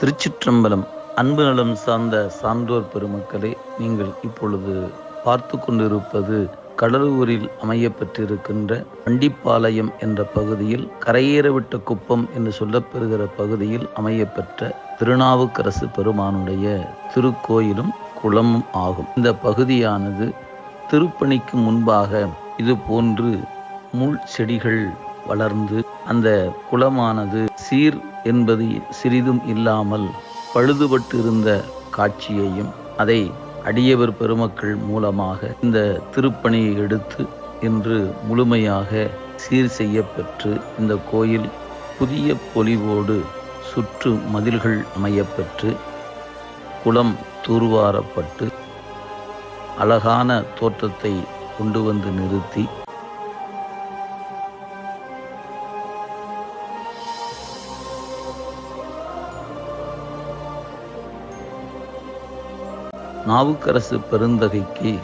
திருச்சிற்றம்பலம் அன்பு நலம் சார்ந்த சான்றோர் பெருமக்களே நீங்கள் இப்பொழுது பார்த்து கொண்டிருப்பது கடலூரில் அமையப்பெற்றிருக்கின்ற வண்டிப்பாளையம் என்ற பகுதியில் கரையேறவிட்ட குப்பம் என்று சொல்லப்பெறுகிற பகுதியில் அமையப்பெற்ற திருநாவுக்கரசு பெருமானுடைய திருக்கோயிலும் குளமும் ஆகும். இந்த பகுதியானது திருப்பணிக்கு முன்பாக இது போன்று முள் செடிகள் வளர்ந்து அந்த குளமானது சீர் என்பது சிறிதும் இல்லாமல் பழுதுபட்டு இருந்த காட்சியையும் அதை அடியவர் பெருமக்கள் மூலமாக இந்த திருப்பணியை எடுத்து இன்று முழுமையாக சீர் செய்யப்பெற்று இந்த கோயில் புதிய பொலிவோடு சுற்று மதில்கள் அமையப்பெற்று குளம் தூர்வாரப்பட்டு அழகான தோற்றத்தை கொண்டு வந்து நிறுத்தி நாவுக்கரசு பெருந்தகைக்கு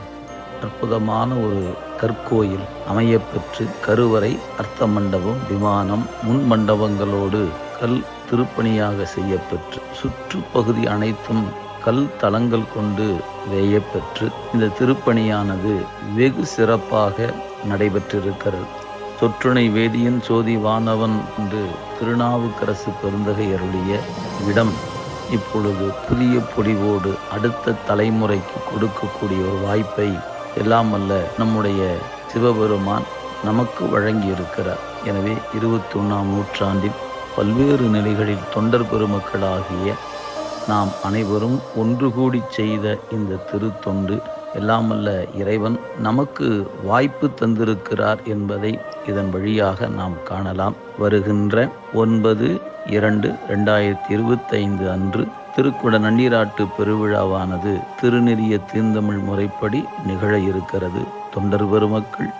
அற்புதமான ஒரு கற்கோயில் அமையப்பெற்று கருவறை அர்த்த மண்டபம் விமானம் முன் மண்டபங்களோடு கல் திருப்பணியாக செய்யப்பெற்று சுற்றுப்பகுதி அனைத்தும் கல் தளங்கள் கொண்டு வேயப்பெற்று இந்த திருப்பணியானது வெகு சிறப்பாக நடைபெற்றிருக்கிறது. சொற்றுணை வேதியன் சோதி வானவன் என்று திருநாவுக்கரசு பெருந்தகை அருளிய இடம் இப்பொழுது புதிய பொடிவோடு அடுத்த தலைமுறைக்கு கொடுக்கக்கூடிய ஒரு வாய்ப்பை எல்லாம் அல்ல நம்முடைய சிவபெருமான் நமக்கு வழங்கியிருக்கிறார். எனவே இருபத்தி ஒன்றாம் நூற்றாண்டில் பல்வேறு நிலைகளில் தொண்டர் பெருமக்களாகிய நாம் அனைவரும் ஒன்று கூடி செய்த இந்த திருத்தொண்டு எல்லாமல்ல இறைவன் நமக்கு வாய்ப்பு தந்திருக்கிறார் என்பதை இதன் வழியாக நாம் காணலாம். வருகின்ற ஒன்பது இரண்டு ரெண்டாயிரத்தி இருபத்தைந்து அன்று திருக்குட நன்னீராட்டு பெருவிழாவானது திருநெறிய தீர்ந்தமிழ் முறைப்படி நிகழ இருக்கிறது. தொண்டர் பெருமக்கள்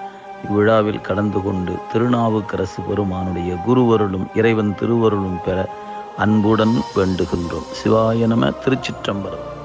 இவ்விழாவில் கலந்து கொண்டு திருநாவுக்கரசு பெருமானுடைய குருவருளும் இறைவன் திருவருளும் பெற அன்புடன் வேண்டுகின்றோம். சிவாய நம திருச்சிற்றம்பலம்.